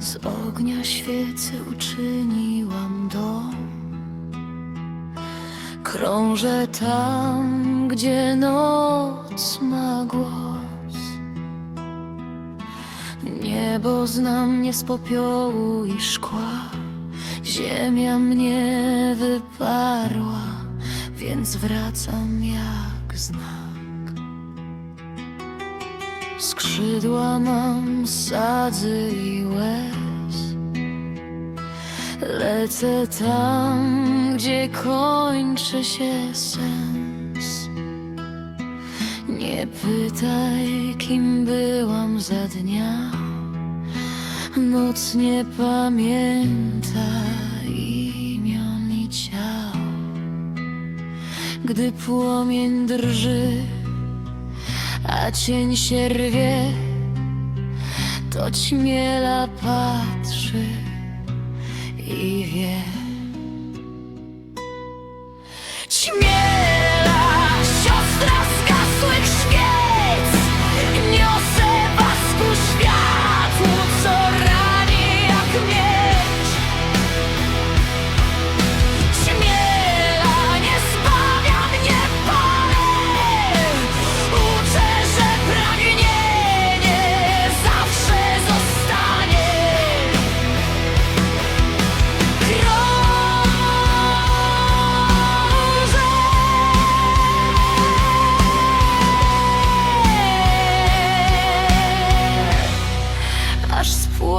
Z ognia świecy uczyniłam dom. Krążę tam, gdzie noc ma głos. Niebo zna mnie z popiołu i szkła. Ziemia mnie wyparła, więc wracam jak znak. Skrzydła mam sadzy i łez. Lecę tam, gdzie kończy się sens. Nie pytaj, kim byłam za dnia. Noc nie pamięta imion i ciał. Gdy płomień drży, a cień się rwie, to ćmiela patrzy i wie.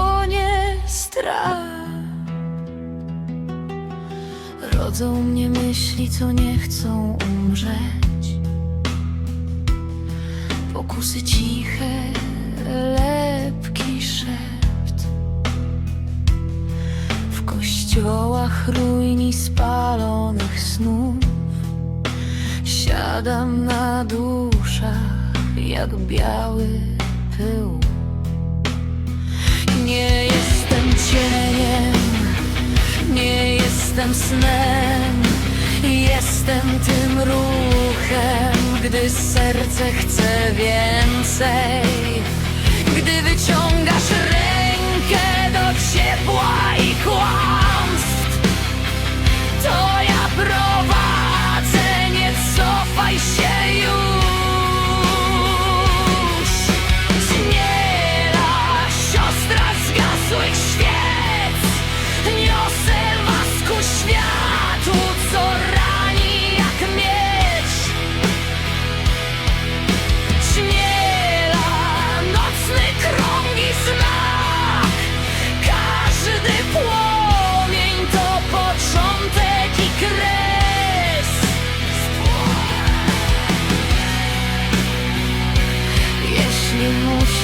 Aż spłonie strach Rodzą mnie myśli, co nie chcą umrzeć. Pokusy ciche, lepki szept. W kościołach ruini spalonych snów. Siadam na duszach, jak biały jestem snem, jestem tym ruchem, gdy serce chce więcej. Gdy wyciągasz rękę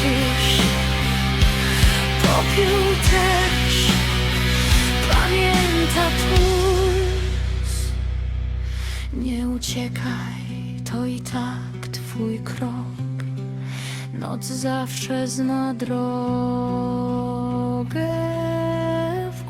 musisz, popiół też pamięta puls. Nie uciekaj, to i tak twój krok. Noc zawsze zna drogę w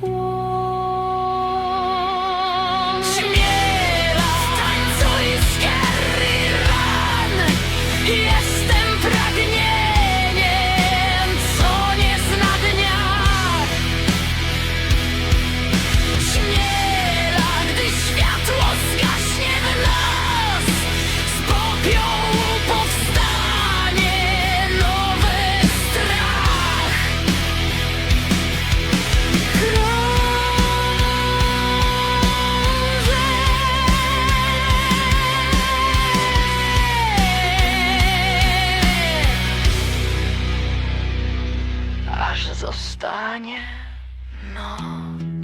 zostanie noc.